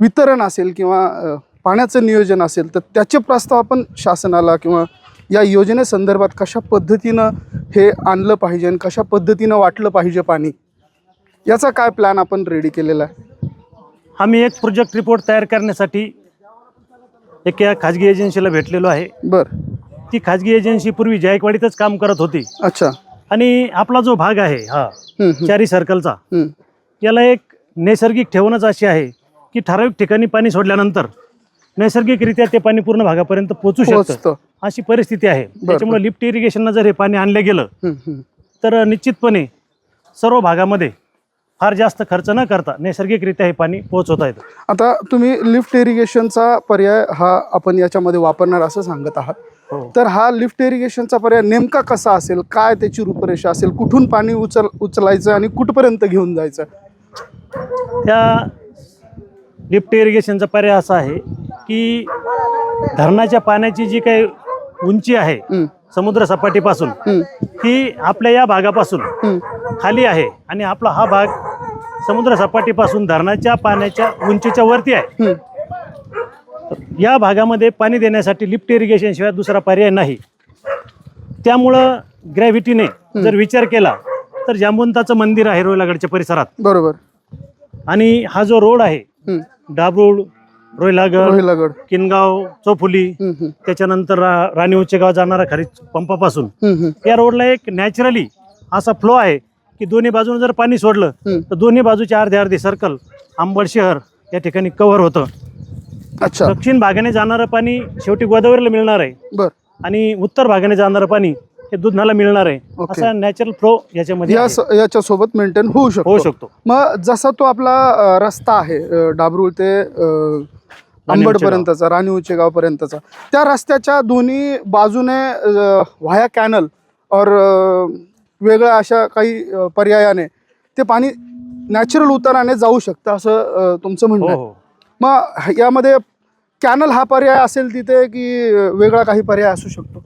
वितरण असेल किंवा पाण्याचं नियोजन असेल तर त्याचे प्रस्ताव आपण शासनाला किंवा या योजनेसंदर्भात कशा पद्धतीनं हे आणलं पाहिजे आणि कशा पद्धतीनं वाटलं पाहिजे पाणी? याचा काय प्लॅन आपण रेडी केलेला आहे? आम्ही एक प्रोजेक्ट रिपोर्ट तयार करण्यासाठी एका खाजगी एजन्सीला भेटलेलो आहे. बरं. ती खाजगी एजन्सी पूर्वी जायकवाडीतच काम करत होती. अच्छा. आणि आपला जो भाग आहे हा चारी सर्कलचा. याला एक नैसर्गिक ठेवणच अशी आहे. की ठराविक ठिकाणी पाणी सोडल्यानंतर नैसर्गिकरित्या ते पाणी पूर्ण भागापर्यंत पोहोचू शकतं. पोहोचतं. अशी परिस्थिती आहे. त्याच्यामुळे लिफ्ट इरिगेशननं जर हे पाणी आणलं गेलं. तर निश्चितपणे सर्व भागामध्ये फार जास्त खर्च न करता नैसर्गिकरित्या हे पाणी पोहोचवता येतं. आता तुम्ही लिफ्ट इरिगेशनचा पर्याय हा आपण याच्यामध्ये वापरणार असं सांगत आहात. हो. तर हा लिफ्ट इरिगेशनचा पर्याय नेमका कसा असेल काय त्याची रूपरेषा असेल कुठून पाणी उचल उचलायचं आणि कुठपर्यंत घेऊन जायचं? त्या लिफ्ट इरिगेशनचा पर्याय असा आहे की धरणाच्या पाण्याची जी काही उंची आहे समुद्र सपाटीपासून हं, ती आपल्या या भागापासून. खाली आहे आणि आपला हा भाग समुद्र सपाटीपासून धरणाच्या पाण्याच्या उंचीच्या वरती आहे. या भागामध्ये पाणी देण्यासाठी लिफ्ट इरिगेशन शिवाय दुसरा पर्याय नाही. त्यामुळं ग्रॅव्हिटीने जर विचार केला तर जांबुंताचं मंदिर आहे रोयलागडच्या परिसरात. बरोबर. आणि हा जो रोड आहे. डाबरूड रोयलागड रोहिलागड किनगाव चौफुली त्याच्यानंतर रा- राणी उच्चगाव जाणारा खरीच पंपापासून. या रोडला एक नॅचरली असा फ्लो आहे की दोन्ही बाजूने जर पाणी सोडलं. तर दोन्ही बाजूचे अर्धे अर्धे सर्कल आंबड शहर या ठिकाणी कव्हर होतं. अच्छा. दक्षिण भागाने जाणारं पाणी शेवटी गोदावरीला मिळणार आहे. बर. आणि उत्तर भागाने जाणारं पाणी हे दुधनाला मिळणार आहे. असा नॅचरल फ्लो याच्यामध्ये या आहे. स- याच्यासोबत मेंटेन होऊ होऊ शकतो. शकतो मग जसा तो आपला अ, रस्ता आहे अ, डाबरूळ ते अ, अंबडपर्यंतचा राणी उचेगाव पर्यंतचा त्या रस्त्याच्या दोन्ही बाजूने अ, व्हाया कॅनल और अ, वेगळ्या अशा काही अ, पर्यायाने ते पाणी नॅचरल उताराने जाऊ शकतं असं अ, तुमचं म्हणणं हो आहे. हो मग यामध्ये कॅनल हा पर्याय असेल तिथे की वेगळा काही पर्याय असू शकतो?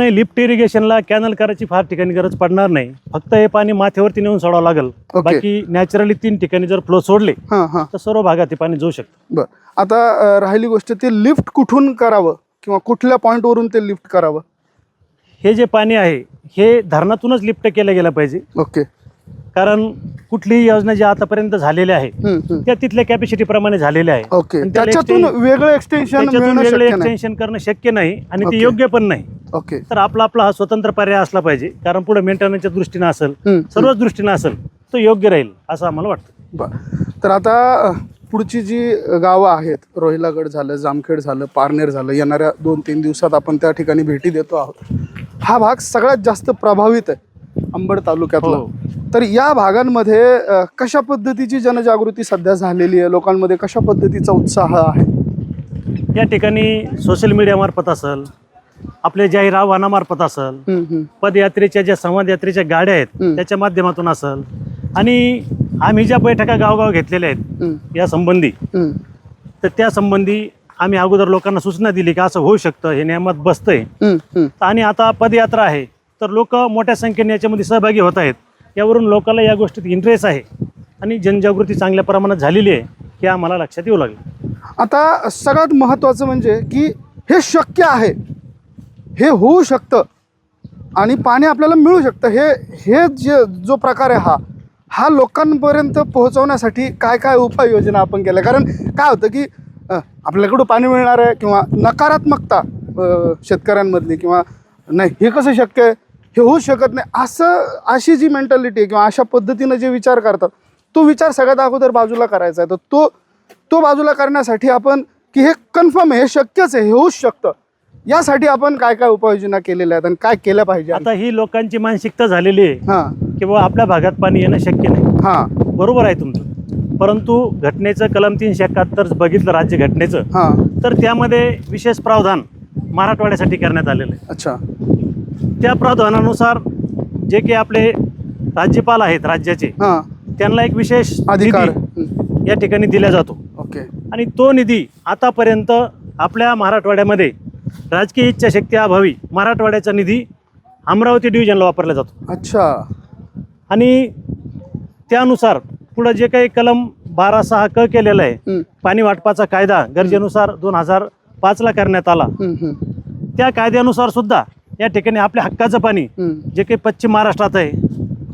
नाही लिफ्ट इरिगेशनला कॅनल करायची फार ठिकाणी गरज पडणार नाही. फक्त हे पाणी माथ्यावरती नेऊन सोडावं लागेल. बाकी नॅचरली तीन ठिकाणी जर फ्लो सोडले तर सर्व भागात हे पाणी जाऊ शकतं. बर. आता राहिली गोष्ट ते लिफ्ट कुठून करावं किंवा कुठल्या पॉईंटवरून ते लिफ्ट करावं? हे जे पाणी आहे हे धरणातूनच लिफ्ट केलं गेलं पाहिजे. ओके कारण कुठलीही योजना जी आतापर्यंत झालेल्या आहे. त्या तिथल्या कॅपॅसिटी प्रमाणे झालेल्या आहे ओके. आणि त्याला त्याच्यातून वेगळं एक्सटेन्शन त्याच्यातून मिळणं वेगळं शक्य नाही. एक्सटेन्शन करणं शक्य नाही आणि. ते योग्य पण नाही. ओके. तर आपला आपला हा स्वतंत्र पर्याय असला पाहिजे कारण पुढे मेंटेनन्सच्या दृष्टीनं असेल हम्म, सर्वच दृष्टीनं असेल तो योग्य राहील असं आम्हाला वाटतं. बर. तर आता अ, पुढची जी गावं आहेत रोहिलागड झालं जामखेड झालं पारनेर झालं येणाऱ्या दोन तीन दिवसात आपण त्या ठिकाणी भेटी देतो आहोत. हा भाग सगळ्यात जास्त प्रभावित आहे अंबड तालुक्यातला. हो. तर या भागांमध्ये कशा पद्धतीची जनजागृती सध्या झालेली आहे लोकांमध्ये कशा पद्धतीचा उत्साह आहे या ठिकाणी सोशल मीडियामार्फत असेल आपले जाहीर आव्हानामार्फत असेल. पदयात्रेच्या ज्या संवाद यात्रेच्या गाड्या आहेत. त्याच्या माध्यमातून असेल आणि आम्ही ज्या बैठका गावगाव घेतलेल्या आहेत या संबंधी. तर त्या संबंधी आम्ही अगोदर लोकांना सूचना दिली की असं होऊ शकतं हे नियमात बसतंय. आणि आता पदयात्रा आहे तर लोक मोठ्या संख्येने याच्यामध्ये सहभागी होत आहेत यावरून लोकांना या गोष्टीत इंटरेस्ट आहे. आणि जनजागृती चांगल्या प्रमाणात झालेली आहे हे आम्हाला लक्षात येऊ लागलं. आता सगळ्यात महत्त्वाचं म्हणजे की हे शक्य आहे. हे होऊ शकतं आणि पाणी आपल्याला मिळू शकतं. हे हे जे जो प्रकार आहे हा हा लोकांपर्यंत पोहोचवण्यासाठी काय काय उपाययोजना आपण केल्या? कारण काय होतं की आपल्याकडं पाणी मिळणार आहे किंवा नकारात्मकता शेतकऱ्यांमधली किंवा नाही हे कसं शक्य आहे? हे होऊ शकत नाही. असं अशी जी मेंटॅलिटी आहे किंवा अशा पद्धतीनं जे विचार करतात तो विचार सगळ्यात अगोदर बाजूला करायचा आहे. तर तो तो बाजूला करण्यासाठी आपण की हे कन्फर्म आहे हे शक्यच आहे हे होऊच शकतं. यासाठी आपण काय काय उपाययोजना केलेल्या आहेत आणि काय केलं पाहिजे? आता ही लोकांची मानसिकता झालेली आहे हां. की बाबा आपल्या भागात पाणी येणं शक्य नाही. हां. बरोबर आहे तुमचं. परंतु घटनेचं कलम तीनशे एकाहत्तर बघितलं राज्य घटनेचं. हां. तर त्यामध्ये विशेष प्रावधान मराठवाड्यासाठी करण्यात आलेलं आहे. अच्छा. त्या प्रावधानानुसार जे काही आपले राज्यपाल आहेत राज्याचे हां. त्यांना एक विशेष अधिकार. निधी. या ठिकाणी दिला जातो. ओके. आणि तो निधी आतापर्यंत आपल्या मराठवाड्यामध्ये राजकीय इच्छाशक्ती अभावी मराठवाड्याचा निधी अमरावती डिव्हिजनला वापरला जातो. अच्छा. आणि त्यानुसार पुढं जे काही कलम बारा सहा क केलेला आहे पाणी वाटपाचा कायदा गरजेनुसार दोन हजार पाचला करण्यात आला. त्या कायद्यानुसार सुद्धा या ठिकाणी आपल्या हक्काचं पाणी जे काही पश्चिम महाराष्ट्रात आहे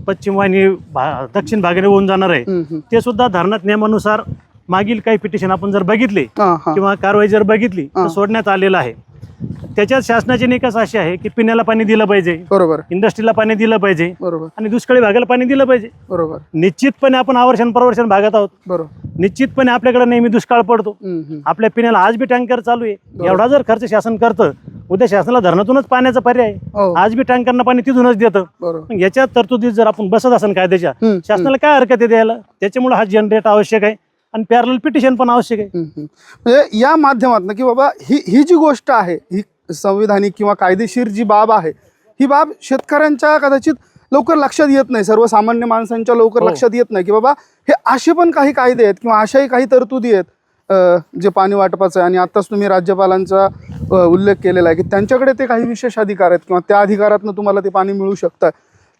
पश्चिम वाहिनी भा दक्षिण भागाने होऊन जाणार आहे. ते सुद्धा धरणात नियमानुसार मागील काही पिटिशन आपण जर बघितले. किंवा कारवाई जर बघितली. तर सोडण्यात आलेलं आहे. त्याच्यात शासनाचे निकष असे आहे की पिण्याला पाणी दिलं पाहिजे बरोबर. इंडस्ट्रीला पाणी दिलं पाहिजे बरोबर. आणि दुष्काळी भागाला पाणी दिलं पाहिजे. बरोबर. निश्चितपणे आपण आवर्षण प्रवर्षण भागात आहोत. बरोबर. निश्चितपणे आपल्याकडे नेहमी दुष्काळ पडतो. आपल्या पिण्याला आज बी टँकर चालू आहे. एवढा जर खर्च शासन करतं उद्या शासनाला धरणातूनच पाण्याचा पर्याय आहे. हो. आज बी टँकरना पाणी तिथूनच देतं. बरोबर. मग याच्या तरतुदीत जर आपण बसत असेल कायद्याच्या हम्म, शासनाला काय हरकत आहे द्यायला? त्याच्यामुळे हा जनरेट आवश्यक आहे आणि पॅरल पिटिशन पण आवश्यक आहे. हम्म, हम्म. म्हणजे या माध्यमातून की बाबा ही ही जी गोष्ट आहे ही संविधानिक किंवा कायदेशीर जी बाब आहे ही बाब शेतकऱ्यांच्या कदाचित लवकर लक्षात येत नाही. सर्वसामान्य माणसांच्या लवकर हो. लक्षात येत नाही की बाबा हे असे पण काही कायदे आहेत किंवा अशाही काही तरतुदी आहेत अ, जे पाणी वाटपाचं आहे. आणि आत्ताच तुम्ही राज्यपालांचा उल्लेख केलेला आहे की त्यांच्याकडे ते काही विशेष अधिकार आहेत किंवा त्या अधिकारातनं तुम्हाला ते पाणी मिळू शकतं.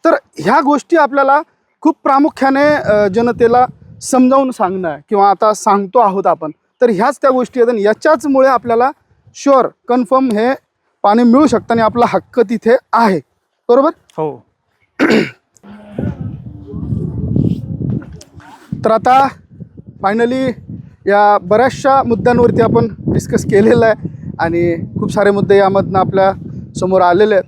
तर ह्या गोष्टी आपल्याला खूप प्रामुख्याने जनतेला समजावून सांगणं आहे किंवा आता सांगतो आहोत आपण. तर ह्याच त्या गोष्टी आहेत आणि याच्याचमुळे आपल्याला शुअर कन्फर्म हे पाणी मिळू शकतं आणि आपला हक्क तिथे आहे. बरोबर? हो. तर आता फायनली या बऱ्याचशा मुद्द्यांवरती आपण डिस्कस केलेलं आहे. आणि खूप सारे मुद्दे यामधनं आपल्यासमोर आलेले आहेत.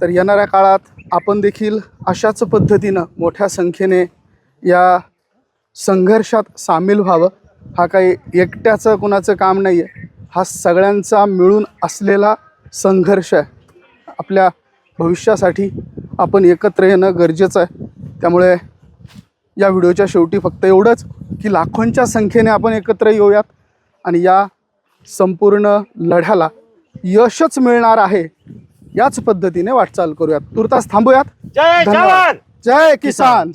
तर येणाऱ्या काळात आपण देखील अशाच पद्धतीनं मोठ्या संख्येने या संघर्षात सामील व्हावं. हा काही एकट्याचं कुणाचं काम नाही आहे हा सगळ्यांचा मिळून असलेला संघर्ष आहे. आपल्या भविष्यासाठी आपण एकत्र येणं गरजेचं आहे. त्यामुळे या व्हिडिओच्या शेवटी फक्त एवढंच की लाखोंच्या संख्येने आपण एकत्र येऊयात आणि या संपूर्ण लढ्याला यशच मिळणार आहे याच पद्धतीने वाटचाल करूयात. तुर्तास थांबूयात. जय. जवान! जय किसान!